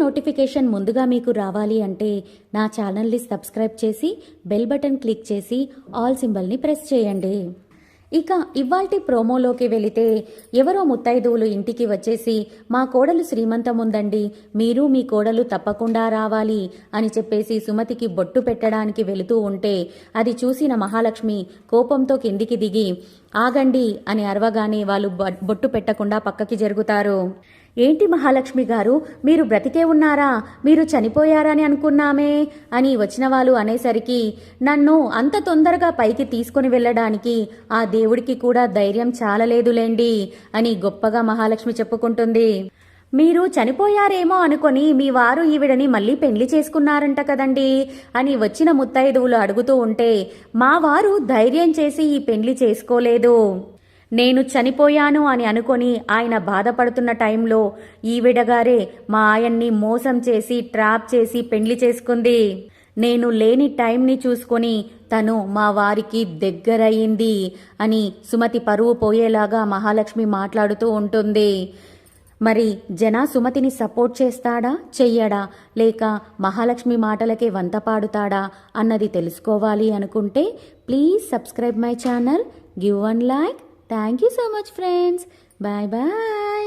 Notification ముందుగా మీకు రావాలి అంటే నా ఛానల్ని సబ్స్క్రైబ్ చేసి బెల్ బటన్ క్లిక్ చేసి ఆల్ సింబల్ని ప్రెస్ చేయండి. ఇక ఇవాల్టి ప్రోమోలోకి వెళితే ఎవరో ముత్తైదువులు ఇంటికి వచ్చేసి మా కోడలు శ్రీమంతం ఉందండి మీరు మీ కోడలు తప్పకుండా రావాలి అని చెప్పేసి సుమతికి బొట్టు పెట్టడానికి వెళుతూ ఉంటే అది చూసిన మహాలక్ష్మి కోపంతో కిందికి దిగి ఆగండి అని అరవగానే వాళ్ళు బొ- బొట్టు పెట్టకుండా పక్కకి జరుగుతారు. ఏంటి మహాలక్ష్మి గారు మీరు బ్రతికే ఉన్నారా? మీరు చనిపోయారని అనుకున్నామే అని వచ్చిన వాళ్ళు అనేసరికి నన్ను అంత తొందరగా పైకి తీసుకుని వెళ్ళడానికి ఆ దేవుడికి కూడా ధైర్యం చాలలేదులేండి అని గొప్పగా మహాలక్ష్మి చెప్పుకుంటుంది. మీరు చనిపోయారేమో అనుకొని మీ వారు ఈవిడని మళ్ళీ పెళ్ళి చేసుకున్నారంట కదండి అని వచ్చిన ముత్తైదువులు అడుగుతూ ఉంటే మా వారు ధైర్యం చేసి ఈ పెళ్ళి చేసుకోలేదు. నేను చనిపోయాను అని అనుకొని ఆయన బాధపడుతున్న టైంలో ఈవిడగారే మా ఆయన్ని మోసం చేసి ట్రాప్ చేసి పెళ్ళి చేసుకుంది. నేను లేని టైంని చూసుకొని తను మా వారికి దగ్గరయ్యింది అని సుమతి పరువు పోయేలాగా మహాలక్ష్మి మాట్లాడుతూ ఉంటుంది. మరి జనా సుమతిని సపోర్ట్ చేస్తాడా చెయ్యడా లేక మహాలక్ష్మి మాటలకే వంత పాడుతాడా అన్నది తెలుసుకోవాలి అనుకుంటే please subscribe my channel give one like. Thank you so much friends. Bye bye.